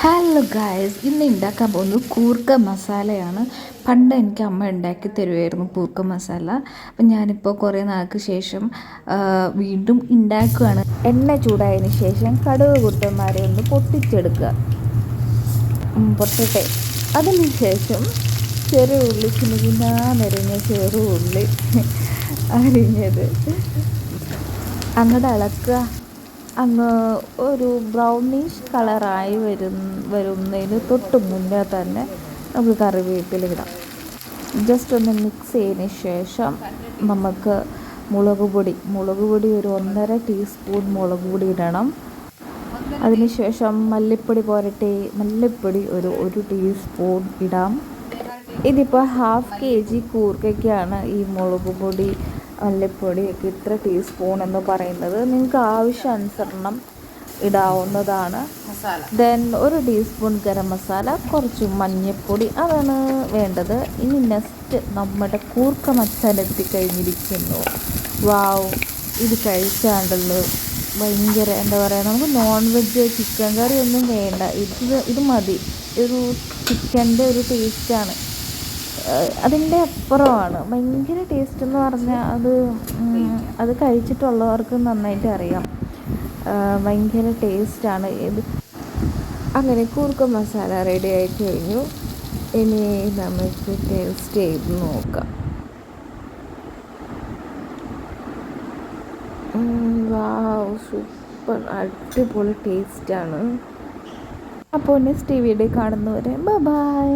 Hello guys ഇന്ന് ഉണ്ടാക്കാൻ പോകുന്നത് കൂർക്ക മസാലയാണ്. പണ്ട് എനിക്ക് അമ്മ ഉണ്ടാക്കി തരുമായിരുന്നു കൂർക്ക മസാല. അപ്പം ഞാനിപ്പോൾ കുറേ നാൾക്ക് ശേഷം വീണ്ടും ഉണ്ടാക്കുകയാണ് എണ്ണ ചൂടായതിന് ശേഷം കടുക് കുട്ടന്മാരെ ഒന്ന് പൊട്ടിച്ചെടുക്കുക. പൊട്ടട്ടെ. അതിന് ശേഷം ചെറു ഉള്ളി നിറഞ്ഞ ചെറു ഉള്ളി അരിഞ്ഞത്. അങ്ങോട്ട് ഇളക്കുക അങ്ങ് ഒരു ബ്രൗണിഷ് കളറായി വരും വരുന്നതിന് തൊട്ട് മുന്നേ തന്നെ നമുക്ക് കറിവേപ്പില ഇടാം. ജസ്റ്റ് ഒന്ന് മിക്സ് ചെയ്തതിന് ശേഷം നമുക്ക് മുളക് പൊടി മുളക് പൊടി ഒരു ഒന്നര ടീസ്പൂൺ മുളക് പൊടി ഇടണം. അതിനുശേഷം മല്ലിപ്പൊടി പോരട്ടെ മല്ലിപ്പൊടി ഒരു ഒരു ടീസ്പൂൺ ഇടാം. ഇതിപ്പോൾ ഹാഫ് കെ ജി കൂർക്കയ്ക്കാണ് ഈ മുളക് പൊടി മല്ലിപ്പൊടിയൊക്കെ ഇത്ര ടീസ്പൂൺ എന്ന് പറയുന്നത് നിങ്ങൾക്ക് ആവശ്യാനുസരണം ഇടാവുന്നതാണ്. ദെൻ ഒരു ടീസ്പൂൺ ഗരം മസാല കുറച്ച് മഞ്ഞൾപ്പൊടി അതാണ് വേണ്ടത്. ഇനി നെക്സ്റ്റ് നമ്മുടെ കൂർക്ക മസാല എത്തിക്കഴിഞ്ഞിരിക്കുന്നു. വാവ് ഇത് കഴിച്ചാണ്ടല്ലോ. ഭയങ്കര എന്താ പറയുക നമുക്ക് നോൺ വെജ് ചിക്കൻ കറി ഒന്നും വേണ്ട. ഇത് ഇത് മതി. ഒരു ചിക്കന്റെ ഒരു ടേസ്റ്റാണ് അതിന്റെ അപ്പുറമാണ്. ഭയങ്കര ടേസ്റ്റ് എന്ന് പറഞ്ഞാൽ അത് അത് കഴിച്ചിട്ടുള്ളവർക്ക് നന്നായിട്ട് അറിയാം. ഭയങ്കര ടേസ്റ്റാണ് ഇത്. അങ്ങനെ കൂർക്ക മസാല റെഡി ആയി കഴിഞ്ഞു. ഇനി നമുക്ക് ടേസ്റ്റ് ചെയ്ത് നോക്കാം. വാവ് സൂപ്പർ അടിപൊളി ടേസ്റ്റാണ് അപ്പോൾ നെക്സ്റ്റ് ടി വിയുടെ കാണുന്നവരെ ബൈ